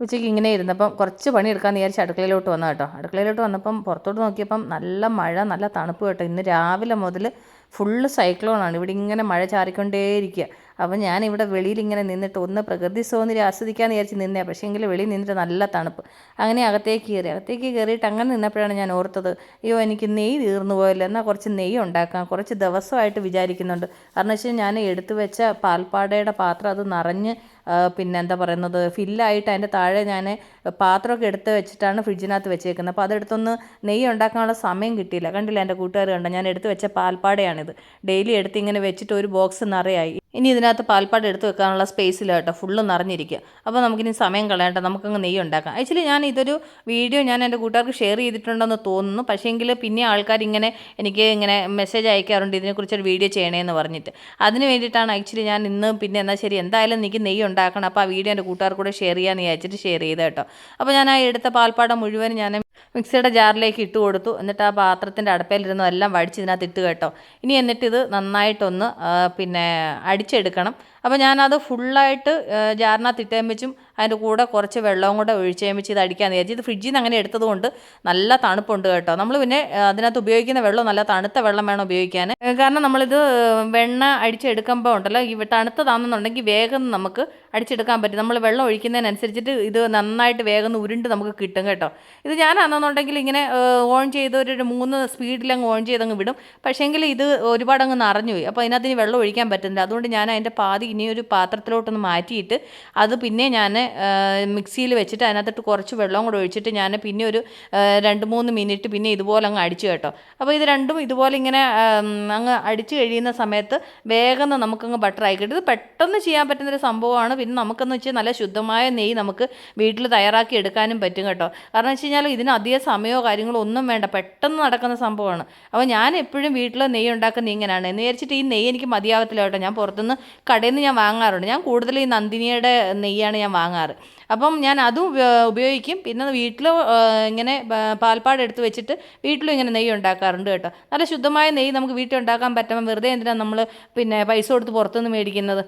ഉച്ചയ്ക്ക് ഇങ്ങനെ ഇരുന്നപ്പം കുറച്ച് പണി എടുക്കാമെന്ന് വിചാരിച്ച് അടുക്കളയിലോട്ട് വന്നു കേട്ടോ. അടുക്കളയിലോട്ട് വന്നപ്പം പുറത്തോട്ട് നോക്കിയപ്പം നല്ല മഴ നല്ല തണുപ്പ് കേട്ടോ. ഇന്ന് രാവിലെ മുതൽ ഫുള്ള് സൈക്ലോണാണ് ഇവിടെ ഇങ്ങനെ മഴ ചാറിക്കൊണ്ടേയിരിക്കുക. അപ്പം ഞാനിവിടെ വെളിയിൽ ഇങ്ങനെ നിന്നിട്ട് ഒന്ന് പ്രകൃതി സൗന്ദര്യം ആസ്വദിക്കാമെന്ന് വിചാരിച്ച് നിന്നേ പക്ഷേ എങ്കിൽ വെളിയിൽ നിന്നിട്ട് നല്ല തണുപ്പ്. അങ്ങനെ അകത്തേക്ക് കയറി. അകത്തേക്ക് കയറിയിട്ട് അങ്ങനെ നിന്നപ്പോഴാണ് ഞാൻ ഓർത്തത് അയ്യോ എനിക്ക് നെയ്യ് തീർന്നു പോയല്ലോ. എന്നാൽ കുറച്ച് നെയ്യ് ഉണ്ടാക്കാം. കുറച്ച് ദിവസമായിട്ട് വിചാരിക്കുന്നുണ്ട്. കാരണം വെച്ചാൽ ഞാൻ എടുത്തു വെച്ച പാൽപ്പാടയുടെ പാത്രം അത് നിറഞ്ഞ് പിന്നെ എന്താ പറയുന്നത് ഫില്ലായിട്ട് അതിന്റെ താഴെ ഞാൻ പാത്രമൊക്കെ എടുത്ത് വെച്ചിട്ടാണ് ഫ്രിഡ്ജിനകത്ത് വെച്ചേക്കുന്നത്. അപ്പോൾ അതെടുത്തൊന്ന് നെയ്യ് ഉണ്ടാക്കാനുള്ള സമയം കിട്ടിയില്ല. കണ്ടില്ല എന്റെ കൂട്ടുകാർ കണ്ടോ? ഞാൻ എടുത്ത് വെച്ച പാൽപ്പാടയാണിത്. ഡെയിലി എടുത്ത് ഇങ്ങനെ വെച്ചിട്ട് ഒരു ബോക്സ് നിറയായി. ഇനി ഇതിനകത്ത് പാൽപ്പാട് എടുത്ത് വെക്കാനുള്ള സ്പേസിൽ കേട്ടോ. ഫുള്ള് നിറഞ്ഞിരിക്കുക. അപ്പോൾ നമുക്കിനി സമയം കളയണ്ട. നമുക്കങ്ങ് നെയ്യ് ഉണ്ടാക്കാം. ആക്ച്വലി ഞാൻ ഇതൊരു വീഡിയോ ഞാൻ എന്റെ കൂട്ടുകാർക്ക് ഷെയർ ചെയ്തിട്ടുണ്ടെന്ന് തോന്നുന്നു. പക്ഷേങ്കിൽ പിന്നെ ആൾക്കാർ ഇങ്ങനെ എനിക്ക് ഇങ്ങനെ മെസ്സേജ് അയക്കാറുണ്ട്. ഇതിനെക്കുറിച്ചൊരു വീഡിയോ ചെയ്യണേന്ന് പറഞ്ഞിട്ട്. അതിന് വേണ്ടിയിട്ടാണ് ആക്ച്വലി ഞാൻ ഇന്ന് പിന്നെ എന്നാൽ ശരി എന്തായാലും എനിക്ക് നെയ്യ് ഉണ്ടാക്കണം. അപ്പോൾ ആ വീഡിയോ എന്റെ കൂട്ടുകാർക്കൂടെ ഷെയർ ചെയ്യാമെന്ന് വിചാരിച്ചിട്ട് ഷെയർ ചെയ്ത് കേട്ടോ. അപ്പോൾ ഞാൻ ആ എടുത്ത പാൽപ്പാടം മുഴുവൻ ഞാൻ മിക്സിയുടെ ജാറിലേക്ക് ഇട്ട് കൊടുത്തു. എന്നിട്ട് ആ പാത്രത്തിന്റെ അടപ്പയിലിരുന്നതെല്ലാം വടിച്ച് ഇതിനകത്ത് ഇട്ട് കേട്ടോ. ഇനി എന്നിട്ട് ഇത് നന്നായിട്ടൊന്ന് പിന്നെ അടിച്ചെടുക്കണം. അപ്പോൾ ഞാനത് ഫുള്ളായിട്ട് ജാറിനകത്ത് ഇട്ടേമ്പിച്ചും അതിന്റെ കൂടെ കുറച്ച് വെള്ളവും കൂടെ ഒഴിച്ച് കഴിയുമ്പോൾ ഇത് അടിക്കാൻ വിചാരിച്ചു ഇത് ഫ്രിഡ്ജിൽ നിന്ന് അങ്ങനെ എടുത്തതുകൊണ്ട് നല്ല തണുപ്പുണ്ട് കേട്ടോ. നമ്മൾ പിന്നെ അതിനകത്ത് ഉപയോഗിക്കുന്ന വെള്ളം നല്ല തണുത്ത വെള്ളം വേണം ഉപയോഗിക്കാൻ. കാരണം നമ്മളിത് വെണ്ണ അടിച്ചെടുക്കുമ്പോൾ ഉണ്ടല്ലോ ഈ തണുത്തതാണെന്നുണ്ടെങ്കിൽ വേഗം നമുക്ക് അടിച്ചെടുക്കാൻ പറ്റും. നമ്മൾ വെള്ളം ഒഴിക്കുന്നതിനനുസരിച്ചിട്ട് ഇത് നന്നായിട്ട് വേഗം ഉരുണ്ട് നമുക്ക് കിട്ടും കേട്ടോ. ഇത് ഞാനാണെന്നുണ്ടെങ്കിൽ ഇങ്ങനെ ഓൺ ചെയ്ത് ഒരു മൂന്ന് സ്പീഡിലങ്ങ് ഓൺ ചെയ്തങ്ങ് വിടും. പക്ഷേങ്കിൽ ഇത് ഒരുപാട് അങ്ങ് നിറഞ്ഞു പോയി. അപ്പോൾ അതിനകത്ത് ഇനി വെള്ളം ഒഴിക്കാൻ പറ്റുന്നില്ല. അതുകൊണ്ട് ഞാൻ അതിന്റെ പാതി ഇനി ഒരു പാത്രത്തിലോട്ടൊന്ന് മാറ്റിയിട്ട് അത് പിന്നെ ഞാൻ മിക്സിയിൽ വെച്ചിട്ട് അതിനകത്തിട്ട് കുറച്ച് വെള്ളം കൂടെ ഒഴിച്ചിട്ട് ഞാൻ പിന്നെ ഒരു രണ്ട് മൂന്ന് മിനിറ്റ് പിന്നെ ഇതുപോലെ അങ്ങ് അടിച്ചു കേട്ടോ. അപ്പോൾ ഇത് രണ്ടും ഇതുപോലെ ഇങ്ങനെ അങ്ങ് അടിച്ചു കഴിയുന്ന സമയത്ത് വേഗം നമുക്കങ്ങ് ബട്ടർ കിട്ടും. ഇത് പെട്ടെന്ന് ചെയ്യാൻ പറ്റുന്നൊരു സംഭവമാണ്. പിന്നെ നമുക്കെന്ന് വെച്ചാൽ നല്ല ശുദ്ധമായ നെയ്യ് നമുക്ക് വീട്ടിൽ തയ്യാറാക്കി എടുക്കാനും പറ്റും കേട്ടോ. കാരണം വെച്ച് കഴിഞ്ഞാൽ ഇതിന് അധിക സമയമോ കാര്യങ്ങളോ ഒന്നും വേണ്ട. പെട്ടെന്ന് നടക്കുന്ന സംഭവമാണ്. അപ്പോൾ ഞാൻ എപ്പോഴും വീട്ടിൽ നെയ്യ് ഉണ്ടാക്കുന്ന ഇങ്ങനെയാണ് എന്ന് വിചാരിച്ചിട്ട് ഈ നെയ്യ് എനിക്ക് മതിയാവത്തില്ല കേട്ടോ. ഞാൻ പുറത്തുനിന്ന് കടയിൽ നിന്ന് ഞാൻ വാങ്ങാറുണ്ട്. ഞാൻ കൂടുതൽ ഈ നന്ദിനിയുടെ നെയ്യാണ് ഞാൻ വാങ്ങാറ്. അപ്പം ഞാൻ അതും ഉപയോഗിക്കും. പിന്നെ വീട്ടിൽ ഇങ്ങനെ പാൽപ്പാട് എടുത്ത് വെച്ചിട്ട് വീട്ടിലും ഇങ്ങനെ നെയ്യ് ഉണ്ടാക്കാറുണ്ട് കേട്ടോ. നല്ല ശുദ്ധമായ നെയ്യ് നമുക്ക് വീട്ടിൽ ഉണ്ടാക്കാൻ പറ്റുമ്പോൾ വെറുതെ എന്തിനാണ് നമ്മൾ പിന്നെ പൈസ കൊടുത്ത് പുറത്തുനിന്ന് മേടിക്കുന്നത്?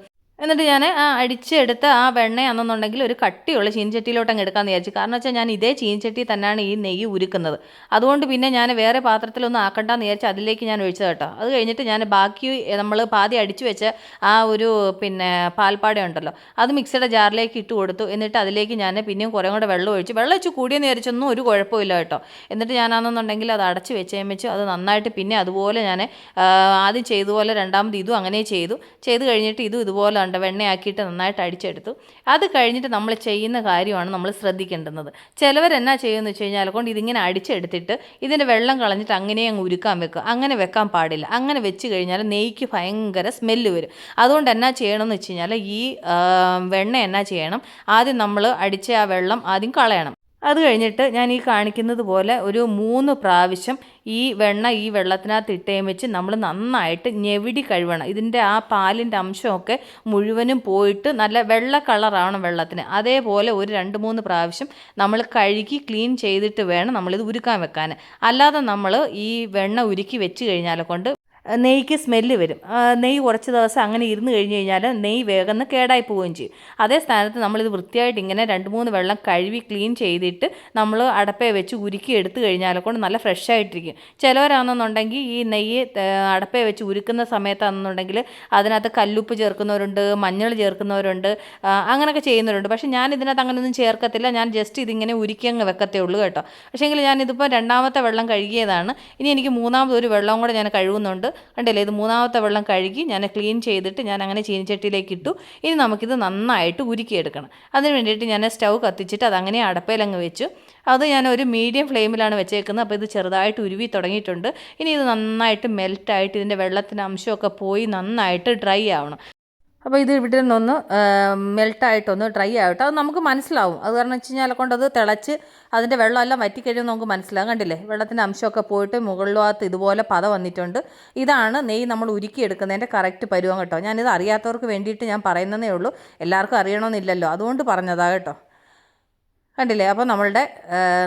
എന്നിട്ട് ഞാൻ ആ അടിച്ചെടുത്ത ആ വെണ്ണയാണെന്നുണ്ടെങ്കിൽ ഒരു കട്ടിയുള്ള ചീനിച്ചട്ടിയിലോട്ട് അങ്ങ് എടുക്കാമെന്ന് വിചാരിച്ചു. കാരണം വെച്ചാൽ ഞാൻ ഇതേ ചീനിച്ചട്ടി തന്നെയാണ് ഈ നെയ്യ് ഉരുക്കുന്നത്. അതുകൊണ്ട് പിന്നെ ഞാൻ വേറെ പാത്രത്തിലൊന്നും ആക്കണ്ടെന്ന് വിചാരിച്ച് അതിലേക്ക് ഞാൻ ഒഴിച്ചത് കേട്ടോ. അത് കഴിഞ്ഞിട്ട് ഞാൻ ബാക്കി നമ്മൾ പാതി അടിച്ചു വെച്ച ആ ഒരു പിന്നെ പാൽപ്പാട ഉണ്ടല്ലോ അത് മിക്സിയുടെ ജാറിലേക്ക് ഇട്ട് കൊടുത്തു. എന്നിട്ട് അതിലേക്ക് ഞാൻ പിന്നെയും കുറേ കൂടെ വെള്ളം ഒഴിച്ചു. വെള്ളം ഒഴിച്ച് കൂടിയെന്ന് വിചാരിച്ചൊന്നും ഒരു കുഴപ്പമില്ല കേട്ടോ. എന്നിട്ട് ഞാനാണെന്നുണ്ടെങ്കിൽ അത് അടച്ച് വെച്ച് വെച്ച്. അത് നന്നായിട്ട് പിന്നെ അതുപോലെ ഞാൻ ആദ്യം ചെയ്തതുപോലെ രണ്ടാമത് ഇതും അങ്ങനെ ചെയ്തു. ചെയ്ത് കഴിഞ്ഞിട്ട് ഇതും ഇതുപോലെ കണ്ട വെണ്ണയാക്കിയിട്ട് നന്നായിട്ട് അടിച്ചെടുത്തു. അത് കഴിഞ്ഞിട്ട് നമ്മൾ ചെയ്യുന്ന കാര്യമാണ് നമ്മൾ ശ്രദ്ധിക്കേണ്ടുന്നത്. ചിലവർ എന്നാ ചെയ്യുമെന്ന് വെച്ച് കഴിഞ്ഞാൽ കൊണ്ട് ഇതിങ്ങനെ അടിച്ചെടുത്തിട്ട് ഇതിന്റെ വെള്ളം കളഞ്ഞിട്ട് അങ്ങനെ അങ്ങ് ഉരുക്കാൻ വെക്കുക. അങ്ങനെ വെക്കാൻ പാടില്ല. അങ്ങനെ വെച്ച് കഴിഞ്ഞാൽ നെയ്ക്ക് ഭയങ്കര സ്മെല്ല് വരും. അതുകൊണ്ട് എന്നാ ചെയ്യണമെന്ന് വെച്ച് കഴിഞ്ഞാൽ ഈ വെണ്ണ എന്നാ ചെയ്യണം? ആദ്യം നമ്മൾ അടിച്ച ആ വെള്ളം ആദ്യം കളയണം. അത് കഴിഞ്ഞിട്ട് ഞാൻ ഈ കാണിക്കുന്നത് പോലെ ഒരു മൂന്ന് പ്രാവശ്യം ഈ വെണ്ണ ഈ വെള്ളത്തിനകത്ത് ഇട്ടേം വെച്ച് നമ്മൾ നന്നായിട്ട് ഞെവിടി കഴുകണം ഇതിന്റെ ആ പാലിന്റെ അംശമൊക്കെ മുഴുവനും പോയിട്ട് നല്ല വെള്ള കളറാണ് വെള്ളത്തിന്. അതേപോലെ ഒരു രണ്ട് മൂന്ന് പ്രാവശ്യം നമ്മൾ കഴുകി ക്ലീൻ ചെയ്തിട്ട് വേണം നമ്മളിത് ഉരുക്കാൻ വെക്കാൻ അല്ലാതെ നമ്മൾ ഈ വെണ്ണ ഉരുക്കി വെച്ച് കഴിഞ്ഞാൽ കൊണ്ട് നെയ്ക്ക് സ്മെല്ല് വരും. നെയ്യ് കുറച്ച് ദിവസം അങ്ങനെ ഇരുന്ന് കഴിഞ്ഞ് കഴിഞ്ഞാൽ നെയ്യ് വേഗം കേടായി പോവുകയും ചെയ്യും. അതേ സ്ഥാനത്ത് നമ്മളിത് വൃത്തിയായിട്ട് ഇങ്ങനെ രണ്ട് മൂന്ന് വെള്ളം കഴുകി ക്ലീൻ ചെയ്തിട്ട് നമ്മൾ അടപ്പേ വെച്ച് ഉരുക്കി എടുത്ത് കഴിഞ്ഞാൽ കൊണ്ട് നല്ല ഫ്രഷ് ആയിട്ടിരിക്കും. ചിലവരാണെന്നുണ്ടെങ്കിൽ ഈ നെയ്യ് അടപ്പേ വെച്ച് ഉരുക്കുന്ന സമയത്താണെന്നുണ്ടെങ്കിൽ അതിനകത്ത് കല്ലുപ്പ് ചേർക്കുന്നവരുണ്ട് മഞ്ഞൾ ചേർക്കുന്നവരുണ്ട് അങ്ങനെയൊക്കെ ചെയ്യുന്നവരുണ്ട്. പക്ഷേ ഞാൻ ഇതിനകത്ത് അങ്ങനെയൊന്നും ചേർക്കത്തില്ല. ഞാൻ ജസ്റ്റ് ഇതിങ്ങനെ ഉരുക്കി അങ്ങ് വെക്കത്തേ ഉള്ളൂ കേട്ടോ. പക്ഷേങ്കിൽ ഞാനിതിപ്പോൾ രണ്ടാമത്തെ വെള്ളം കഴുകിയതാണ്. ഇനി എനിക്ക് മൂന്നാമത് ഒരു വെള്ളം കൂടെ ഞാൻ കഴുകുന്നുണ്ട്. കണ്ടില്ലേ? ഇത് മൂന്നാമത്തെ വെള്ളം കഴുകി ഞാൻ ക്ലീൻ ചെയ്തിട്ട് ഞാൻ അങ്ങനെ ചീനിച്ചട്ടിയിലേക്ക് ഇട്ടു. ഇനി നമുക്കിത് നന്നായിട്ട് ഉരുക്കിയെടുക്കണം. അതിന് വേണ്ടിയിട്ട് ഞാൻ സ്റ്റൗ കത്തിച്ചിട്ട് അതങ്ങനെ അടപ്പയിലങ്ങ് വെച്ചു. അത് ഞാൻ ഒരു മീഡിയം ഫ്ലെയിമിലാണ് വെച്ചേക്കുന്നത്. അപ്പോൾ ഇത് ചെറുതായിട്ട് ഉരുവി തുടങ്ങിയിട്ടുണ്ട്. ഇനി ഇത് നന്നായിട്ട് മെൽറ്റായിട്ട് ഇതിന്റെ വെള്ളത്തിന്റെ അംശമൊക്കെ പോയി നന്നായിട്ട് ഡ്രൈ ആവണം. അപ്പോൾ ഇത് ഇവിടെ നിന്നൊന്ന് മെൽട്ടായിട്ടൊന്ന് ഡ്രൈ ആവട്ടെ. അത് നമുക്ക് മനസ്സിലാവും. അത് കാരണം വെച്ച് കഴിഞ്ഞാൽ കൊണ്ട് അത് തിളച്ച് അതിന്റെ വെള്ളമെല്ലാം വറ്റിക്കഴിഞ്ഞാൽ നമുക്ക് മനസ്സിലാകും കണ്ടില്ലേ? വെള്ളത്തിന്റെ അംശമൊക്കെ പോയിട്ട് മുകളിലോകത്ത് ഇതുപോലെ പത വന്നിട്ടുണ്ട്. ഇതാണ് നെയ്യ് നമ്മൾ ഉരുക്കിയെടുക്കുന്നതിന്റെ കറക്റ്റ് പരുവം കേട്ടോ. ഞാനിത് അറിയാത്തവർക്ക് വേണ്ടിയിട്ട് ഞാൻ പറയുന്നതേ ഉള്ളൂ. എല്ലാവർക്കും അറിയണമെന്നില്ലല്ലോ അതുകൊണ്ട് പറഞ്ഞതാ കേട്ടോ. കണ്ടില്ലേ? അപ്പോൾ നമ്മളുടെ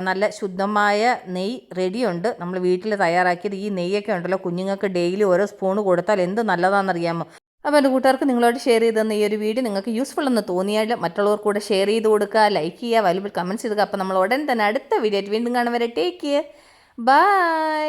നല്ല ശുദ്ധമായ നെയ്യ് റെഡിയുണ്ട്. നമ്മൾ വീട്ടിൽ തയ്യാറാക്കിയത് ഈ നെയ്യൊക്കെ ഉണ്ടല്ലോ. കുഞ്ഞുങ്ങൾക്ക് ഡെയിലി ഓരോ സ്പൂൺ കൊടുത്താൽ എന്ത് നല്ലതാണെന്നറിയാമോ? അപ്പോൾ എന്റെ കൂട്ടുകാർക്ക് നിങ്ങളോട് ഷെയർ ചെയ്ത് തന്ന ഈ ഒരു വീഡിയോ നിങ്ങൾക്ക് യൂസ്ഫുൾ എന്ന് തോന്നിയാൽ മറ്റുള്ളവർക്ക് കൂടെ ഷെയർ ചെയ്ത് കൊടുക്കുക ലൈക്ക് ചെയ്യുക വാല്യുബിൾ കമന്റ്സ് ചെയ്യുക അപ്പോൾ നമ്മൾ ഉടൻ തന്നെ അടുത്ത വീഡിയോ ആയിട്ട് വീണ്ടും കാണും വരെ. Take care bye